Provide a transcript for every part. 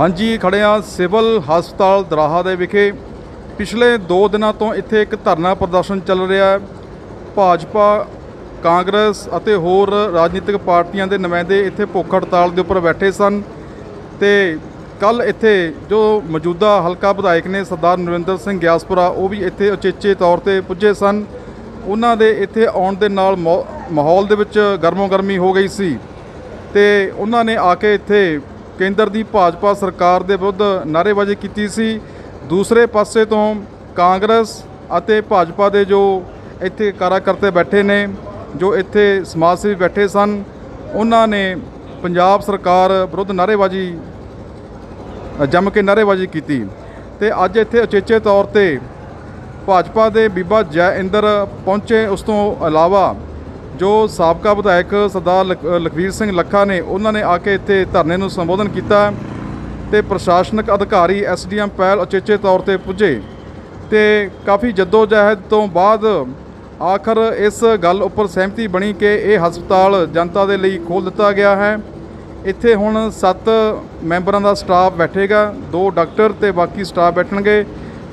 ਹਾਂਜੀ, ਖੜੇ ਹਾਂ ਸਿਵਲ ਹਸਪਤਾਲ ਦਰਾਹਾ ਦੇ ਵਿਖੇ। ਪਿਛਲੇ 2 ਦਿਨਾਂ ਤੋਂ ਇੱਥੇ ਇੱਕ ਧਰਨਾ ਪ੍ਰਦਰਸ਼ਨ ਚੱਲ ਰਿਹਾ ਹੈ। ਭਾਜਪਾ, ਕਾਂਗਰਸ ਅਤੇ ਹੋਰ ਰਾਜਨੀਤਿਕ ਪਾਰਟੀਆਂ ਦੇ ਨੁਮਾਇੰਦੇ ਇੱਥੇ ਭੁੱਖ ਹੜਤਾਲ ਦੇ ਉੱਪਰ ਬੈਠੇ ਸਨ ਤੇ ਕੱਲ ਇੱਥੇ ਜੋ ਮੌਜੂਦਾ ਹਲਕਾ ਵਿਧਾਇਕ ਨੇ ਸਰਦਾਰ ਨਰਿੰਦਰ ਸਿੰਘ ਗਿਆਸਪੁਰਾ, ਉਹ ਵੀ ਇੱਥੇ ਉਚੇਚੇ ਤੌਰ ਤੇ ਪੁੱਜੇ ਸਨ। ਉਹਨਾਂ ਦੇ ਇੱਥੇ ਆਉਣ ਦੇ ਨਾਲ ਮੌ- ਮਾਹੌਲ ਦੇ ਵਿੱਚ ਗਰਮੋ ਗਰਮੀ ਹੋ ਗਈ ਸੀ ਤੇ ਉਹਨਾਂ ਨੇ ਆ ਕੇ ਇੱਥੇ ਕੇਂਦਰ ਦੀ ਭਾਜਪਾ ਸਰਕਾਰ ਦੇ ਵਿਰੁੱਧ ਨਾਅਰੇਬਾਜ਼ੀ ਕੀਤੀ ਸੀ। ਦੂਸਰੇ ਪਾਸੇ ਤੋਂ ਕਾਂਗਰਸ ਅਤੇ ਭਾਜਪਾ ਦੇ ਜੋ ਇੱਥੇ ਕਾਰਾਕਰਤੇ ਬੈਠੇ ਨੇ, ਜੋ ਇੱਥੇ ਸਮਾਜ ਸੇਵੀ ਬੈਠੇ ਸਨ, ਉਹਨਾਂ ਨੇ ਪੰਜਾਬ ਸਰਕਾਰ ਵਿਰੁੱਧ ਨਾਅਰੇਬਾਜ਼ੀ, ਜੰਮ ਕੇ ਨਾਅਰੇਬਾਜ਼ੀ ਕੀਤੀ। ਤੇ ਅੱਜ ਇੱਥੇ ਉਚੇਚੇ ਤੌਰ ਤੇ ਭਾਜਪਾ ਦੇ ਬੀਬਾ ਜੈ ਇੰਦਰ ਪਹੁੰਚੇ। ਉਸ ਤੋਂ ਇਲਾਵਾ ਜੋ ਸਾਬਕਾ ਵਿਧਾਇਕ ਸਰਦਾਰ ਲਖ- ਲਖਵੀਰ ਸਿੰਘ ਲੱਖਾ ਨੇ, ਉਹਨਾਂ ਨੇ ਆ ਕੇ ਇੱਥੇ ਧਰਨੇ ਨੂੰ ਸੰਬੋਧਨ ਕੀਤਾ ਤੇ ਪ੍ਰਸ਼ਾਸਨਿਕ ਅਧਿਕਾਰੀ ਐਸਡੀਐਮ ਪਹਿਲ ਉਚੇਚੇ ਤੌਰ ਤੇ ਪੁੱਜੇ ਤੇ ਕਾਫੀ ਜਹਿਦ ਤੋਂ ਬਾਅਦ ਆਖਰ ਇਸ ਗੱਲ ਉੱਪਰ ਸਹਿਮਤੀ ਬਣੀ ਕਿ ਇਹ ਹਸਪਤਾਲ ਜਨਤਾ ਦੇ ਲਈ ਖੋਲ੍ਹ ਦਿੱਤਾ ਗਿਆ ਹੈ। ਇੱਥੇ ਹੁਣ 7 ਮੈਂਬਰਾਂ ਦਾ ਸਟਾਫ ਬੈਠੇਗਾ, ਦੋ ਡਾਕਟਰ ਤੇ ਬਾਕੀ ਸਟਾਫ ਬੈਠਣਗੇ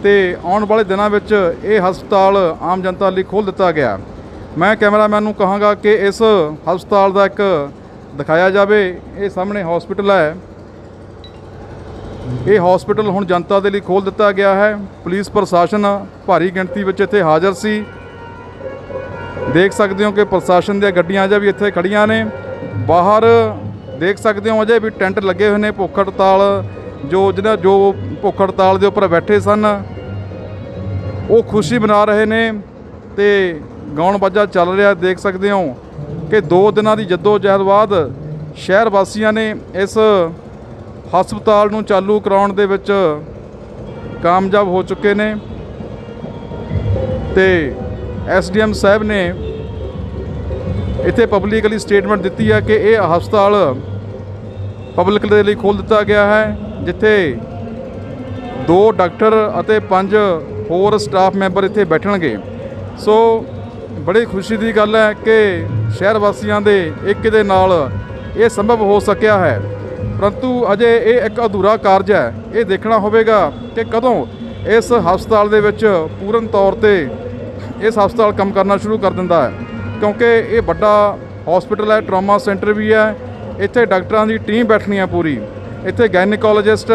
ਤੇ ਆਉਣ ਵਾਲੇ ਦਿਨਾਂ ਵਿੱਚ ਇਹ ਹਸਪਤਾਲ ਆਮ ਜਨਤਾ ਲਈ ਖੋਲ੍ਹ ਦਿੱਤਾ ਗਿਆ। ਮੈਂ ਕੈਮਰਾਮੈਨ ਨੂੰ ਕਹਾਂਗਾ ਕਿ ਇਸ ਹਸਪਤਾਲ ਦਾ ਇੱਕ ਦਿਖਾਇਆ ਜਾਵੇ। ਇਹ ਸਾਹਮਣੇ ਹਸਪੀਟਲ ਹੈ। ਇਹ ਹਸਪੀਟਲ ਹੁਣ ਜਨਤਾ ਦੇ ਲਈ ਖੋਲ੍ਹ ਦਿੱਤਾ ਗਿਆ ਹੈ। ਪੁਲਿਸ ਪ੍ਰਸ਼ਾਸਨ ਭਾਰੀ ਗਿਣਤੀ ਵਿੱਚ ਇੱਥੇ ਹਾਜ਼ਰ ਸੀ। ਦੇਖ ਸਕਦੇ ਹੋ ਕਿ ਪ੍ਰਸ਼ਾਸਨ ਦੀਆਂ ਗੱਡੀਆਂ ਅਜੇ ਵੀ ਇੱਥੇ ਖੜੀਆਂ ਨੇ। ਬਾਹਰ ਦੇਖ ਸਕਦੇ ਹੋ ਅਜੇ ਵੀ ਟੈਂਟ ਲੱਗੇ ਹੋਏ ਨੇ ਭੁੱਖ ਹੜਤਾਲ। ਜੋ ਜਿਹਨਾਂ ਜੋ ਭੁੱਖ ਹੜਤਾਲ ਦੇ ਉੱਪਰ ਬੈਠੇ ਸਨ, ਉਹ ਖੁਸ਼ੀ ਮਨਾ ਰਹੇ ਨੇ ਤੇ ਗਾਉਣ ਬਾਜਾ ਚੱਲ ਰਿਹਾ, ਦੇਖ ਸਕਦੇ ਹੋ ਕਿ 2 ਦਿਨਾਂ ਦੀ ਜੱਦੋ ਜਹਿਦ ਬਾਅਦ ਸ਼ਹਿਰ ਵਾਸੀਆਂ ਨੇ ਇਸ ਹਸਪਤਾਲ ਨੂੰ ਚਾਲੂ ਕਰਾਉਣ ਦੇ ਵਿੱਚ ਕਾਮਯਾਬ ਹੋ ਚੁੱਕੇ ਨੇ ਤੇ ਐਸਡੀਐਮ ਸਾਹਿਬ ਨੇ ਇੱਥੇ ਪਬਲਿਕਲੀ ਸਟੇਟਮੈਂਟ ਦਿੱਤੀ ਹੈ ਕਿ ਇਹ ਹਸਪਤਾਲ ਪਬਲਿਕ ਦੇ ਲਈ ਖੋਲ੍ਹ ਦਿੱਤਾ ਗਿਆ ਹੈ, ਜਿੱਥੇ ਦੋ ਡਾਕਟਰ ਅਤੇ ਪੰਜ ਹੋਰ ਸਟਾਫ ਮੈਂਬਰ ਇੱਥੇ ਬੈਠਣਗੇ। ਸੋ ਬੜੀ ਖੁਸ਼ੀ ਦੀ ਗੱਲ ਹੈ ਕਿ ਸ਼ਹਿਰ ਵਾਸੀਆਂ ਦੇ ਇੱਕ ਦੇ ਨਾਲ ਇਹ ਸੰਭਵ ਹੋ ਸਕਿਆ ਹੈ। ਪਰੰਤੂ ਅਜੇ ਇਹ ਇੱਕ ਅਧੂਰਾ ਕਾਰਜ ਹੈ। ਇਹ ਦੇਖਣਾ ਹੋਵੇਗਾ ਕਿ ਕਦੋਂ ਇਸ ਹਸਪਤਾਲ ਦੇ ਵਿੱਚ ਪੂਰਨ ਤੌਰ ਤੇ ਇਸ ਹਸਪਤਾਲ ਕੰਮ ਕਰਨਾ ਸ਼ੁਰੂ ਕਰ ਦਿੰਦਾ ਹੈ। ਕਿਉਂਕਿ ਇਹ ਵੱਡਾ ਹਸਪੀਟਲ ਹੈ ਟਰਾਮਾ ਸੈਂਟਰ ਵੀ ਹੈ। ਇੱਥੇ ਡਾਕਟਰਾਂ ਦੀ ਟੀਮ ਬੈਠਣੀ ਹੈ ਪੂਰੀ। ਇੱਥੇ ਗਾਇਨੋਕੋਲੋਜਿਸਟ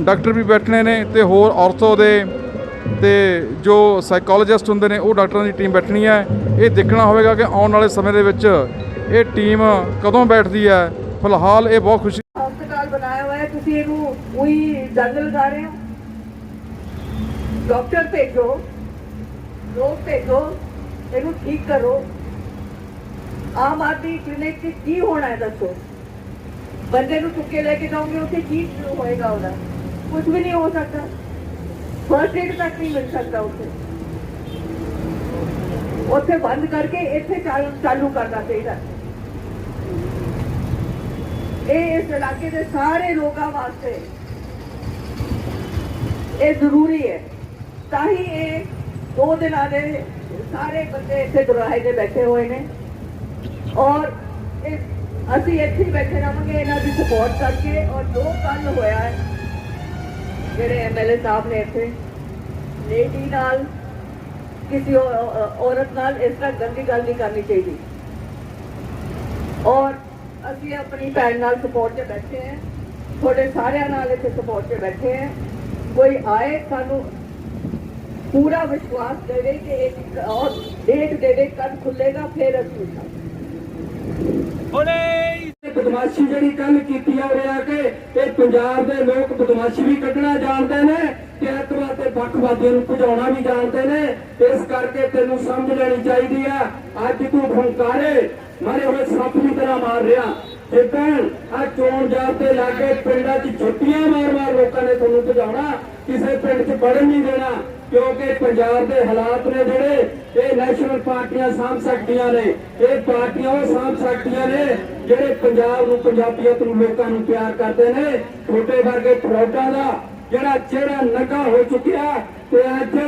ਡਾਕਟਰ ਵੀ ਬੈਠਣੇ ਨੇ ਤੇ ਹੋਰ ਆਰਥੋ ਦੇ ਤੇ ਜੋ ਸਾਈਕੋਲੋਜਿਸਟ ਹੁੰਦੇ ਨੇ, ਉਹ ਡਾਕਟਰਾਂ ਦੀ ਟੀਮ ਬੈਠਣੀ ਹੈ। ਇਹ ਦੇਖਣਾ ਹੋਵੇਗਾ ਕਿ ਆਉਣ ਵਾਲੇ ਸਮੇਂ ਦੇ ਵਿੱਚ ਇਹ ਟੀਮ ਕਦੋਂ ਬੈਠਦੀ ਹੈ। ਫਿਲਹਾਲ ਇਹ ਬਹੁਤ ਖੁਸ਼ੀ ਹਸਪਤਾਲ ਬਣਾਇਆ ਹੋਇਆ ਹੈ। ਤੁਸੀਂ ਇਹਨੂੰ ਉਹੀ ਜੰਗ ਲਗਾ ਰਹੇ ਹੋ। ਡਾਕਟਰ ਭੇਜੋ। ਲੋਕ ਭੇਜੋ। ਇਹਨੂੰ ਠੀਕ ਕਰੋ। ਆਮ ਆਦਮੀ ਕਲੀਨਿਕ 'ਚ ਕੀ ਹੋਣਾ ਹੈ ਦੱਸੋ? ਬੰਦੇ ਨੂੰ ਚੁੱਕੇ ਲੈ ਕੇ ਜਾਓਗੇ, ਉੱਥੇ ਕੀ ਹੋਏਗਾ ਉਹਦਾ? ਕੁਝ ਵੀ ਨਹੀਂ ਹੋ ਸਕਦਾ। ਫਸਟ ਏਡ ਤੱਕ ਨਹੀਂ ਮਿਲ ਸਕਦਾ ਉੱਥੇ। ਉੱਥੇ ਬੰਦ ਕਰਕੇ ਇੱਥੇ ਚਾਲੂ ਚਾਲੂ ਕਰਨਾ ਚਾਹੀਦਾ। ਇਹ ਇਸ ਇਲਾਕੇ ਦੇ ਸਾਰੇ ਲੋਕਾਂ ਵਾਸਤੇ ਇਹ ਜ਼ਰੂਰੀ ਹੈ। ਤਾਂ ਹੀ ਇਹ ਦੋ ਦਿਨਾਂ ਦੇ ਸਾਰੇ ਬੰਦੇ ਇੱਥੇ ਦੁਰਾਹੇ ਦੇ ਬੈਠੇ ਹੋਏ ਨੇ। ਔਰ ਇਹ ਅਸੀਂ ਇੱਥੇ ਬੈਠੇ ਰਹਾਂਗੇ, ਇਹਨਾਂ ਦੀ ਸਪੋਰਟ ਕਰਕੇ। ਔਰ ਜੋ ਕੱਲ ਹੋਇਆ ਹੈ ਜਿਹੜੇ ਐਮਐਲਏ ਸਾਹਿਬ ਨੇ ਇੱਥੇ, ਲੇਡੀ ਨਾਲ, ਕਿਸੇ ਔ- ਔ- ਔਰਤ ਨਾਲ ਇਸ ਤਰ੍ਹਾਂ ਗੰਦੀ ਗੱਲ ਨਹੀਂ ਕਰਨੀ ਚਾਹੀਦੀ। ਔਰ ਅਸੀਂ ਆਪਣੀ ਭੈਣ ਨਾਲ ਸਪੋਰਟ 'ਚ ਬੈਠੇ ਹਾਂ। ਤੁਹਾਡੇ ਸਾਰਿਆਂ ਨਾਲ ਇੱਥੇ ਸਪੋਰਟ 'ਚ ਬੈਠੇ ਹਾਂ। ਕੋਈ ਆਏ, ਸਾਨੂੰ ਪੂਰਾ ਵਿਸ਼ਵਾਸ ਦੇਵੇ ਕਿ ਇਹ ਇੱਕ ਔਰ ਡੇਟ ਦੇਵੇ ਕਦ ਖੁੱਲੇਗਾ, ਫਿਰ ਅਸੀਂ ਉਠਾਂਗੇ। ਬਦਮਾਸ਼ੀ ਜਿਹੜੀ ਕੱਲ ਕੀਤੀ ਆ ਰਿਹਾ ਕਿ, ਇਹ ਪੰਜਾਬ ਦੇ ਲੋਕ ਬਦਮਾਸ਼ੀ ਵੀ ਕੱਢਣਾ ਜਾਣਦੇ ਨੇ ਤੇ ਅੱਤਵਾਦ ਤੇ ਪੱਖਵਾਦੀਆਂ ਨੂੰ ਭਜਾਉਣਾ ਵੀ ਜਾਣਦੇ ਨੇ। ਇਸ ਕਰਕੇ ਤੈਨੂੰ ਸਮਝ ਲੈਣੀ ਚਾਹੀਦੀ ਆ, ਅੱਜ ਤੂੰ ਫੰਕਾਰੇ ਮਾਰੇ ਹੋਏ ਸੱਪ ਦੀ ਤਰ੍ਹਾਂ ਮਾਰ ਰਿਹਾ। ਜਿੱਦਾਂ ਆ ਚੋਣ ਜਾਬਤੇ ਲਾਗੇ ਪਿੰਡਾਂ 'ਚ ਛੁੱਟੀਆਂ ਮਾਰ-ਮਾਰ ਲੋਕਾਂ ਨੇ ਤੁਹਾਨੂੰ ਭਜਾਉਣਾ, ਕਿਸੇ ਪਿੰਡ 'ਚ ਵੜਨ ਨਹੀਂ ਦੇਣਾ। ਕਿਉਂਕਿ ਪੰਜਾਬ ਦੇ ਹਾਲਾਤ ਨੇ ਜਿਹੜੇ, ਇਹ ਨੈਸ਼ਨਲ ਪਾਰਟੀਆਂ ਸਾਂਭ ਸਕਦੀਆਂ ਨੇ। ਇਹ ਪਾਰਟੀਆਂ ਉਹ ਸਾਂਭ ਸਕਦੀਆਂ ਨੇ ਜਿਹੜੇ ਪੰਜਾਬ ਨੂੰ, ਪੰਜਾਬੀਅਤ ਨੂੰ, ਲੋਕਾਂ ਨੂੰ ਪਿਆਰ ਕਰਦੇ ਨੇ। ਛੋਟੇ ਵਰਗੇ ਫਰੋਡਾਂ ਦਾ ਜਿਹੜਾ ਚਿਹਰਾ ਨੰਗਾ ਹੋ ਚੁੱਕਿਆ ਤੇ ਅੱਜ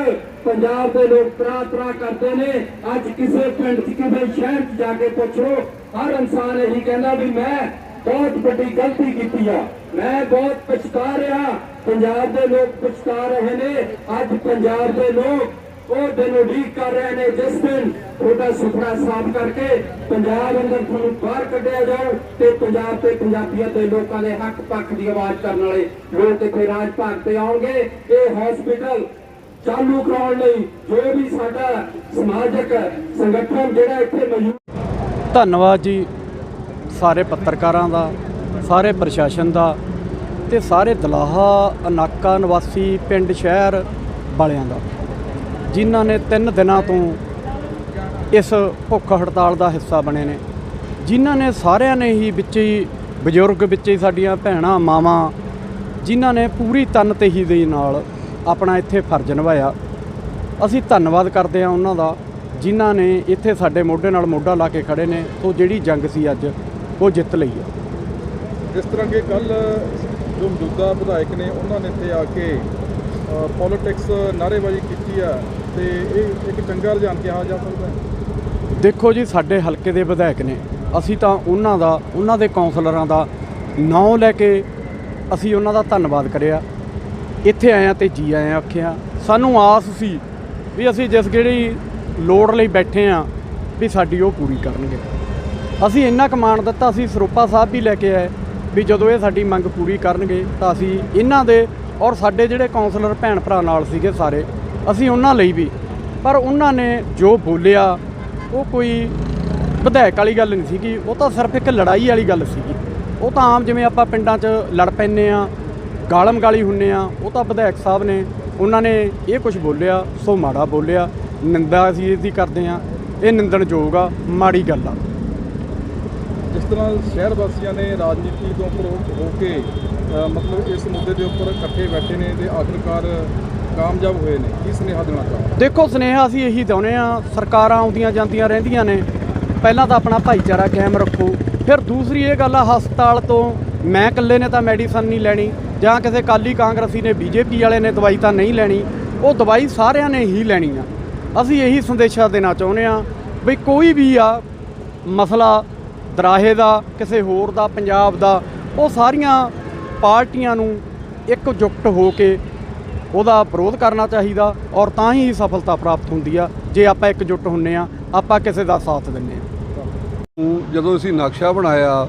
ਪੰਜਾਬ ਦੇ ਲੋਕ ਤਰਾ ਤਰਾ ਕਰਦੇ ਨੇ। ਅੱਜ ਕਿਸੇ ਪਿੰਡ 'ਚ, ਕਿਸੇ ਸ਼ਹਿਰ 'ਚ ਜਾ ਕੇ ਪੁੱਛੋ, ਹਰ ਇਨਸਾਨ ਇਹੀ ਕਹਿੰਦਾ ਵੀ ਮੈਂ ਬਹੁਤ ਵੱਡੀ ਗਲਤੀ ਕੀਤੀ ਆ। ਮੈਂ ਬਹੁਤ ਪਛਤਾ ਰਿਹਾ। ਪੰਜਾਬ ਦੇ ਲੋਕ ਪਛਤਾ ਰਹੇ ਨੇ, ਅੱਜ ਪੰਜਾਬ ਦੇ ਲੋਕ ਉਹ ਦਿਨ ਉਡੀਕ ਕਰ ਰਹੇ ਨੇ, ਜਿਸ ਦਿਨ ਤੁਹਾਡਾ ਸੁਪਨਾ ਸਾਫ਼ ਕਰਕੇ ਪੰਜਾਬ ਅੰਦਰ ਤੁਹਾਨੂੰ ਬਾਹਰ ਕੱਢਿਆ ਜਾਓ ਤੇ ਪੰਜਾਬ ਤੇ ਪੰਜਾਬੀਅਤ ਦੇ ਲੋਕਾਂ ਦੇ ਹੱਕ ਪੱਖ ਦੀ ਆਵਾਜ਼ ਕਰਨ ਵਾਲੇ ਲੋਕ ਇੱਥੇ ਰਾਜ ਭਾਗ ਤੇ ਆਉਣਗੇ। ਇਹ ਹਸਪੀਟਲ ਚਾਲੂ ਕਰਾਉਣ ਲਈ ਜੋ ਵੀ ਸਾਡਾ ਸਮਾਜਿਕ ਸੰਗਠਨ ਜਿਹੜਾ ਇੱਥੇ ਮੌਜੂਦ ਧੰਨਵਾਦ ਜੀ ਸਾਰੇ ਪੱਤਰਕਾਰਾਂ ਦਾ, ਸਾਰੇ ਪ੍ਰਸ਼ਾਸਨ ਦਾ ਤੇ ਸਾਰੇ ਦਲਾਹਾ, ਅਨਾਕਾ ਨਿਵਾਸੀ, ਪਿੰਡ, ਸ਼ਹਿਰ ਵਾਲਿਆਂ ਦਾ। ਜਿਨ੍ਹਾਂ ਨੇ 3 ਦਿਨਾਂ ਤੋਂ ਇਸ ਭੁੱਖ ਹੜਤਾਲ ਦਾ ਹਿੱਸਾ ਬਣੇ ਨੇ। ਜਿਨ੍ਹਾਂ ਨੇ ਸਾਰਿਆਂ ਨੇ ਹੀ ਵਿੱਚ ਹੀ, ਬਜ਼ੁਰਗ ਵਿੱਚ ਹੀ ਸਾਡੀਆਂ ਭੈਣਾਂ, ਮਾਵਾਂ, ਜਿਨ੍ਹਾਂ ਨੇ ਪੂਰੀ ਤਨ ਦੇ ਨਾਲ ਆਪਣਾ ਇੱਥੇ ਫਰਜ਼ ਨਿਭਾਇਆ। ਅਸੀਂ ਧੰਨਵਾਦ ਕਰਦੇ ਹਾਂ ਉਹਨਾਂ ਦਾ, ਜਿਨ੍ਹਾਂ ਨੇ ਇੱਥੇ ਸਾਡੇ ਮੋਢੇ ਨਾਲ ਮੋਢਾ ਲਾ ਕੇ ਖੜੇ ਨੇ। ਸੋ ਜਿਹੜੀ ਜੰਗ ਸੀ ਅੱਜ, ਉਹ ਜਿੱਤ ਲਈ ਹੈ ਜਿਸ ਤਰ੍ਹਾਂ ਕਿ ਕੱਲ ਜੋ ਮੌਜੂਦਾ ਵਿਧਾਇਕ ਨੇ, ਉਹਨਾਂ ਨੇ ਇੱਥੇ ਆ ਕੇ ਪੋਲਿਟਿਕਸ ਨਾਅਰੇਬਾਜ਼ੀ ਕੀਤੀ ਆ ਤੇ ਇਹ ਇੱਕ ਚੰਗਾ ਰੁਝਾਨ ਕਿਹਾ ਜਾ ਸਕਦਾ ਹੈ। ਦੇਖੋ ਜੀ, ਸਾਡੇ ਹਲਕੇ ਦੇ ਵਿਧਾਇਕ ਨੇ। ਅਸੀਂ ਤਾਂ ਉਹਨਾਂ ਦਾ, ਉਹਨਾਂ ਦੇ ਕਾਉਂਸਲਰਾਂ ਦਾ ਨਾਂ ਲੈ ਕੇ ਅਸੀਂ ਉਹਨਾਂ ਦਾ ਧੰਨਵਾਦ ਕਰਿਆ। ਇੱਥੇ ਆਏ ਆ ਤੇ ਜੀ ਆਏ ਆ ਆਖਿਆ, ਸਾਨੂੰ ਆਸ ਸੀ ਵੀ ਅਸੀਂ ਜਿਸ ਜਿਹੜੀ ਲੋੜ ਲਈ ਬੈਠੇ ਆ ਵੀ ਸਾਡੀ ਉਹ ਪੂਰੀ ਕਰਨਗੇ। ਅਸੀਂ ਇੰਨਾ ਕਮਾਨ ਦਿੱਤਾ ਅਸੀਂ ਸਰੋਪਾ ਸਾਹਿਬ ਵੀ ਲੈ ਕੇ ਆਏ। ਵੀ ਜਦੋਂ ਇਹ ਸਾਡੀ ਮੰਗ ਪੂਰੀ ਕਰਨਗੇ ਤਾਂ ਅਸੀਂ ਇਹਨਾਂ ਦੇ ਔਰ ਸਾਡੇ ਜਿਹੜੇ ਕਾਉਂਸਲਰ ਭੈਣ ਭਰਾ ਨਾਲ ਸੀਗੇ ਸਾਰੇ, ਅਸੀਂ ਉਹਨਾਂ ਲਈ ਵੀ। ਪਰ ਉਹਨਾਂ ਨੇ ਜੋ ਬੋਲਿਆ, ਉਹ ਕੋਈ ਵਿਧਾਇਕ ਵਾਲੀ ਗੱਲ ਨਹੀਂ ਸੀਗੀ, ਉਹ ਤਾਂ ਸਿਰਫ ਇੱਕ ਲੜਾਈ ਵਾਲੀ ਗੱਲ ਸੀਗੀ। ਉਹ ਤਾਂ ਆਮ ਜਿਵੇਂ ਆਪਾਂ ਪਿੰਡਾਂ 'ਚ ਲੜ ਪੈਂਦੇ ਆ ਗਾਲਮ ਗਾਲੀ ਹੁੰਨੇ ਆ ਉਹ ਤਾਂ ਵਿਧਾਇਕ ਸਾਹਿਬ ਨੇ, ਉਹਨਾਂ ਨੇ ਇਹ ਕੁਝ ਬੋਲਿਆ, ਸੋ ਮਾੜਾ ਬੋਲਿਆ, ਨਿੰਦਾ ਅਸੀਂ ਇਹਦੀ ਕਰਦੇ ਆ ਇਹ ਨਿੰਦਣਯੋਗ ਆ, ਮਾੜੀ ਗੱਲ ਆ। ਜਿਸ ਤਰ੍ਹਾਂ ਸ਼ਹਿਰ ਵਾਸੀਆਂ ਨੇ ਰਾਜਨੀਤੀ ਤੋਂ ਉੱਪਰ ਹੋ- ਕੇ ਮਤਲਬ ਇਸ ਮੁੱਦੇ ਦੇ ਉੱਪਰ ਇਕੱਠੇ ਬੈਠੇ ਨੇ ਤੇ ਆਖਿਰਕਾਰ ਕਾਮਯਾਬ ਹੋਏ ਨੇ। ਕੀ ਸੁਨੇਹਾ ਦੇਣਾ ਚਾਹੁੰਦੇ ਦੇਖੋ, ਸੁਨੇਹਾ ਅਸੀਂ ਇਹੀ ਚਾਹੁੰਦੇ ਆ ਸਰਕਾਰਾਂ ਆਉਂਦੀਆਂ ਜਾਂਦੀਆਂ ਰਹਿੰਦੀਆਂ ਨੇ। ਪਹਿਲਾਂ ਤਾਂ ਆਪਣਾ ਭਾਈਚਾਰਾ ਕਾਇਮ ਰੱਖੋ। ਫਿਰ ਦੂਸਰੀ ਇਹ ਗੱਲ ਆ, ਹਸਪਤਾਲ ਤੋਂ ਮੈਂ ਇਕੱਲੇ ਨੇ ਤਾਂ ਮੈਡੀਸਨ ਨਹੀਂ ਲੈਣੀ, ਜਾਂ ਕਿਸੇ ਕਾਲੀ ਕਾਂਗਰਸੀ ਨੇ ਬੀਜੇਪੀ ਵਾਲੇ ਨੇ ਦਵਾਈ ਤਾਂ ਨਹੀਂ ਲੈਣੀ, ਉਹ ਦਵਾਈ ਸਾਰਿਆਂ ਨੇ ਹੀ ਲੈਣੀ ਆ। ਅਸੀਂ ਇਹੀ ਸੰਦੇਸ਼ਾ ਦੇਣਾ ਚਾਹੁੰਦੇ ਆ ਵੀ ਕੋਈ ਵੀ ਆ, ਮਸਲਾ ਦਰਾਹੇ ਦਾ, ਕਿਸੇ ਹੋਰ ਦਾ, ਪੰਜਾਬ ਦਾ, ਉਹ ਸਾਰੀਆਂ ਪਾਰਟੀਆਂ ਨੂੰ ਇਕਜੁੱਟ ਹੋ ਕੇ ਉਹਦਾ ਵਿਰੋਧ ਕਰਨਾ ਚਾਹੀਦਾ ਔਰ ਤਾਂ ਹੀ ਸਫਲਤਾ ਪ੍ਰਾਪਤ ਹੁੰਦੀ ਆ। ਜੇ ਆਪਾਂ ਇਕਜੁੱਟ ਹੁੰਨੇ ਆ, ਆਪਾਂ ਕਿਸੇ ਦਾ ਸਾਥ ਦਿੰਨੇ ਆ। ਜਦੋਂ ਅਸੀਂ ਨਕਸ਼ਾ ਬਣਾਇਆ,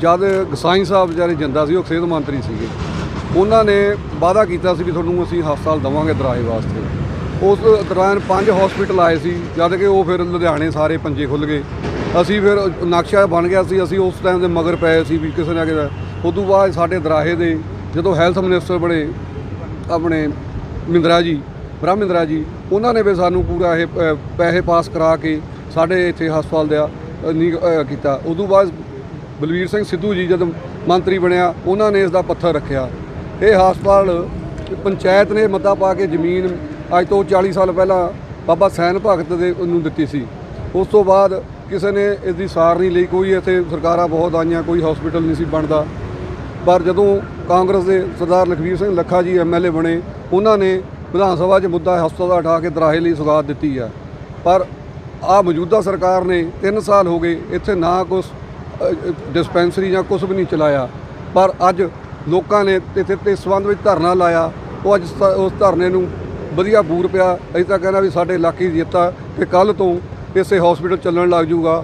ਜਦ ਗਸਾਈ ਸਾਹਿਬ ਵਿਚਾਰੇ ਜਿੰਦਾ ਸੀ, ਉਹ ਸਿਹਤ ਮੰਤਰੀ ਸੀਗੇ। ਉਹਨਾਂ ਨੇ ਵਾਅਦਾ ਕੀਤਾ ਸੀ ਵੀ ਤੁਹਾਨੂੰ ਅਸੀਂ ਹਸਪਤਾਲ ਦਵਾਂਗੇ ਦਰਾਏ ਵਾਸਤੇ। ਉਸ ਦੌਰਾਨ ਪੰਜ ਹਸਪੀਟਲ ਆਏ ਸੀ, ਜਦ ਕਿ ਉਹ ਫਿਰ ਲੁਧਿਆਣੇ ਸਾਰੇ ਪੰਜੇ ਖੁੱਲ ਗਏ। ਅਸੀਂ ਫਿਰ ਨਕਸ਼ਾ ਬਣ ਗਿਆ ਸੀ ਅਸੀਂ ਉਸ ਟਾਈਮ ਦੇ ਮਗਰ ਪਏ ਸੀ ਵੀ ਕਿਸੇ ਨਾ ਕਿਸੇ ਉਦੋਂ ਬਾਅਦ ਸਾਡੇ ਦਰਾਹੇ ਦੇ ਜਦੋਂ ਹੈਲਥ ਮਿਨਿਸਟਰ ਬਣੇ ਆਪਣੇ ਮਿੰਦਰਾ ਜੀ ਬ੍ਰਹਮਿੰਦਰਾ ਜੀ ਉਹਨਾਂ ਨੇ ਵੀ ਸਾਨੂੰ ਪੂਰਾ ਇਹ ਪੈਸੇ ਪਾਸ ਕਰਾ ਕੇ ਸਾਡੇ ਇੱਥੇ ਹਸਪਤਾਲ ਦਾ ਅ, ਨੀ ਅ, ਕੀਤਾ। ਉਦੋਂ ਬਾਅਦ ਬਲਵੀਰ ਸਿੰਘ ਸਿੱਧੂ ਜੀ ਜਦੋਂ ਮੰਤਰੀ ਬਣਿਆ ਉਹਨਾਂ ਨੇ ਇਸ ਦਾ ਪੱਥਰ ਰੱਖਿਆ। ਇਹ ਹਸਪਤਾਲ ਪੰਚਾਇਤ ਨੇ ਮਤਾ ਪਾ ਕੇ ਜ਼ਮੀਨ ਅੱਜ ਤੋਂ 40 ਸਾਲ ਪਹਿਲਾਂ ਬਾਬਾ ਸੈਨ ਭਗਤ ਦੇ ਨੂੰ ਦਿੱਤੀ ਸੀ। ਉਸ ਤੋਂ ਬਾਅਦ ਕਿਸੇ ਨੇ ਇਸ ਦੀ ਸਾਰ ਨਹੀਂ ਲਈ, ਕੋਈ ਇੱਥੇ ਸਰਕਾਰਾਂ ਬਹੁਤ ਆਈਆਂ, ਕੋਈ ਹਸਪੀਟਲ ਨਹੀਂ ਸੀ ਬਣਦਾ। ਪਰ ਜਦੋਂ ਕਾਂਗਰਸ ਦੇ ਸਰਦਾਰ ਲਖਵੀਰ ਸਿੰਘ ਲੱਖਾ ਜੀ ਐਮਐਲਏ ਬਣੇ, ਉਹਨਾਂ ਨੇ ਵਿਧਾਨ ਸਭਾ 'ਚ ਮੁੱਦਾ ਹਸਪਤਾਲ ਦਾ ਉਠਾ ਕੇ ਦਰਾਹੇ ਲਈ ਸੁਗਾਤ ਦਿੱਤੀ ਆ। ਪਰ ਆ ਮੌਜੂਦਾ ਸਰਕਾਰ ਨੇ 3 ਸਾਲ ਹੋ ਗਏ ਇੱਥੇ ਨਾ ਕੁਛ ਡਿਸਪੈਂਸਰੀ ਜਾਂ ਕੁਝ ਵੀ ਨਹੀਂ ਚਲਾਇਆ। ਪਰ ਅੱਜ ਲੋਕਾਂ ਨੇ ਇੱਥੇ ਤੇ ਸੰਬੰਧ ਵਿੱਚ ਧਰਨਾ ਲਾਇਆ। ਉਹ ਅੱਜ ਉਸ ਧਰਨੇ ਨੂੰ ਵਧੀਆ ਬੂਰ ਪਿਆ। ਅਸੀਂ ਤਾਂ ਕਹਿੰਦਾ ਵੀ ਸਾਡੇ ਇਲਾਕੇ ਦੀ ਜਿੱਤ ਆ ਕਿ ਕੱਲ ਤੋਂ ਇਸੇ ਹਸਪੀਟਲ ਚੱਲਣ ਲੱਗ ਜੂਗਾ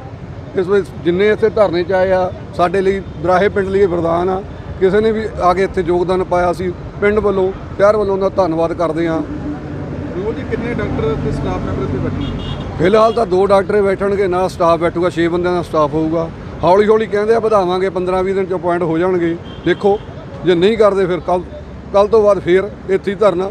ਇਸ ਵਿੱਚ ਜਿੰਨੇ ਇੱਥੇ ਧਰਨੇ ਚ ਆਏ ਆ ਸਾਡੇ ਲਈ ਦਰਾਹੇ ਪਿੰਡ ਲਈ ਵਰਦਾਨ ਆ। ਕਿਸੇ ਨੇ ਵੀ ਆ ਕੇ ਇੱਥੇ ਯੋਗਦਾਨ ਪਾਇਆ ਸੀ ਪਿੰਡ ਵੱਲੋਂ ਸ਼ਹਿਰ ਵੱਲੋਂ ਦਾ ਧੰਨਵਾਦ ਕਰਦੇ ਆ ਰੋਜ਼ ਹੀ ਕਿੰਨੇ ਡਾਕਟਰ ਤੇ ਸਟਾਫ ਮੈਂਬਰ ਇੱਥੇ ਬੈਠੇ ਨੇ? ਫਿਲਹਾਲ ਤਾਂ ਦੋ ਡਾਕਟਰ ਬੈਠਣਗੇ ਨਾ ਸਟਾਫ ਬੈਠੂਗਾ 6 ਬੰਦਿਆਂ ਦਾ ਸਟਾਫ ਹੋਊਗਾ। ਹੌਲੀ ਹੌਲੀ ਕਹਿੰਦੇ ਆ ਵਧਾਵਾਂਗੇ 15 20 ਦਿਨ ਚ ਅਪਾਇੰਟ ਹੋ ਜਾਣਗੇ। ਦੇਖੋ ਜੇ ਨਹੀਂ ਕਰਦੇ ਫਿਰ ਕੱਲ ਕੱਲ ਤੋਂ ਬਾਅਦ ਫੇਰ ਇੱਥੇ ਹੀ ਧਰਨਾ।